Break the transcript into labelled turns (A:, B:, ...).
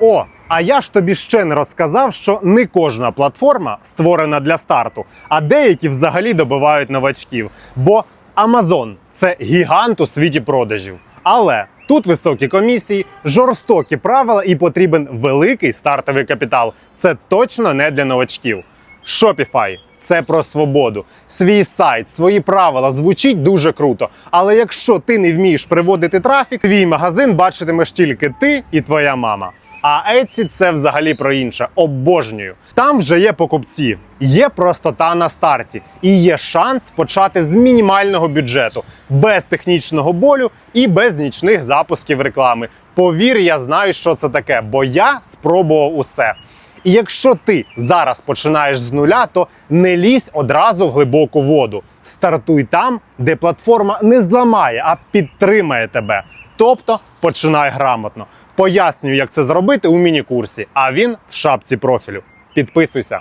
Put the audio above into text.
A: О, а я ж тобі ще не розказав, що не кожна платформа створена для старту, а деякі взагалі добивають новачків. Бо Amazon це гігант у світі продажів. Але тут високі комісії, жорстокі правила і потрібен великий стартовий капітал. Це точно не для новачків. Shopify – це про свободу. Свій сайт, свої правила звучить дуже круто. Але якщо ти не вмієш приводити трафік, твій магазин бачитимеш тільки ти і твоя мама. А Etsy – це взагалі про інше. Обожнюю. Там вже є покупці, є простота на старті і є шанс почати з мінімального бюджету, без технічного болю і без нічних запусків реклами. Повір, я знаю, що це таке, бо я спробував усе. І якщо ти зараз починаєш з нуля, то не лізь одразу в глибоку воду. Стартуй там, де платформа не зламає, а підтримає тебе. Тобто починай грамотно. Пояснюю, як це зробити у міні-курсі, а він в шапці профілю. Підписуйся.